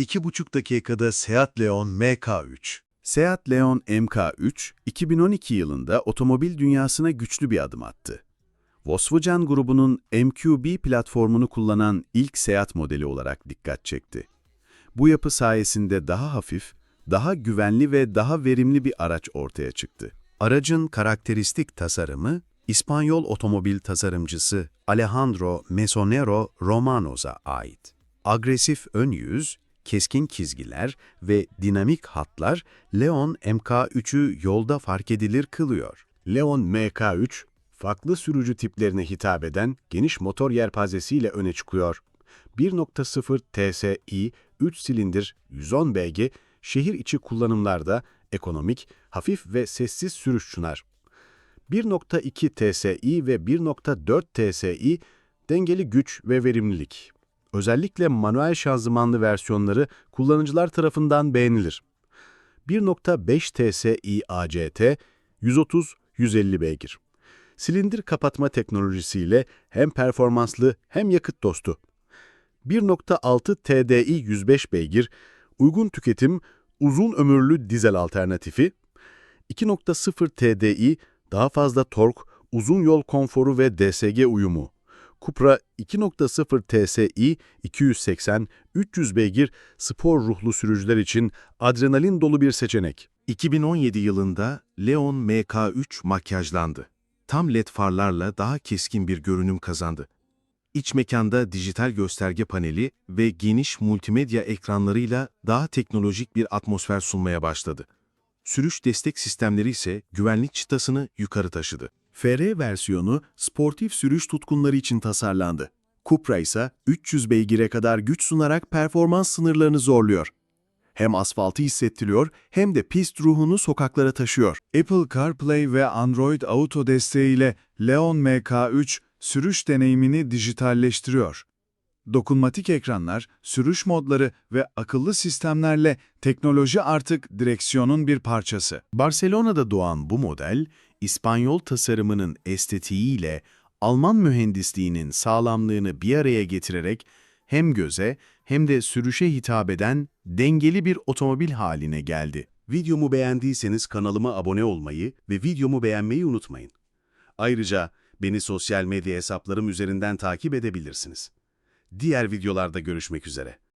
2,5 dakikada Seat Leon MK3. Seat Leon MK3, 2012 yılında otomobil dünyasına güçlü bir adım attı. Volkswagen grubunun MQB platformunu kullanan ilk Seat modeli olarak dikkat çekti. Bu yapı sayesinde daha hafif, daha güvenli ve daha verimli bir araç ortaya çıktı. Aracın karakteristik tasarımı, İspanyol otomobil tasarımcısı Alejandro Mesonero Romanos'a ait. Agresif ön yüz, keskin çizgiler ve dinamik hatlar Leon MK3'ü yolda fark edilir kılıyor. Leon MK3, farklı sürücü tiplerine hitap eden geniş motor yelpazesiyle öne çıkıyor. 1.0 TSI 3 silindir 110 beygir şehir içi kullanımlarda ekonomik, hafif ve sessiz sürüş sunar. 1.2 TSI ve 1.4 TSI dengeli güç ve verimlilik. Özellikle manuel şanzımanlı versiyonları kullanıcılar tarafından beğenilir. 1.5 TSI ACT 130-150 beygir. Silindir kapatma teknolojisiyle hem performanslı hem yakıt dostu. 1.6 TDI 105 beygir, uygun tüketim, uzun ömürlü dizel alternatifi. 2.0 TDI daha fazla tork, uzun yol konforu ve DSG uyumu. Cupra 2.0 TSI 280-300 beygir spor ruhlu sürücüler için adrenalin dolu bir seçenek. 2017 yılında Leon MK3 makyajlandı. Tam led farlarla daha keskin bir görünüm kazandı. İç mekanda dijital gösterge paneli ve geniş multimedya ekranlarıyla daha teknolojik bir atmosfer sunmaya başladı. Sürüş destek sistemleri ise güvenlik çıtasını yukarı taşıdı. FR versiyonu sportif sürüş tutkunları için tasarlandı. Cupra ise 300 beygire kadar güç sunarak performans sınırlarını zorluyor. Hem asfaltı hissettiriyor hem de pist ruhunu sokaklara taşıyor. Apple CarPlay ve Android Auto desteğiyle Leon MK3 sürüş deneyimini dijitalleştiriyor. Dokunmatik ekranlar, sürüş modları ve akıllı sistemlerle teknoloji artık direksiyonun bir parçası. Barcelona'da doğan bu model, İspanyol tasarımının estetiğiyle Alman mühendisliğinin sağlamlığını bir araya getirerek hem göze hem de sürüşe hitap eden dengeli bir otomobil haline geldi. Videomu beğendiyseniz kanalıma abone olmayı ve videomu beğenmeyi unutmayın. Ayrıca beni sosyal medya hesaplarım üzerinden takip edebilirsiniz. Diğer videolarda görüşmek üzere.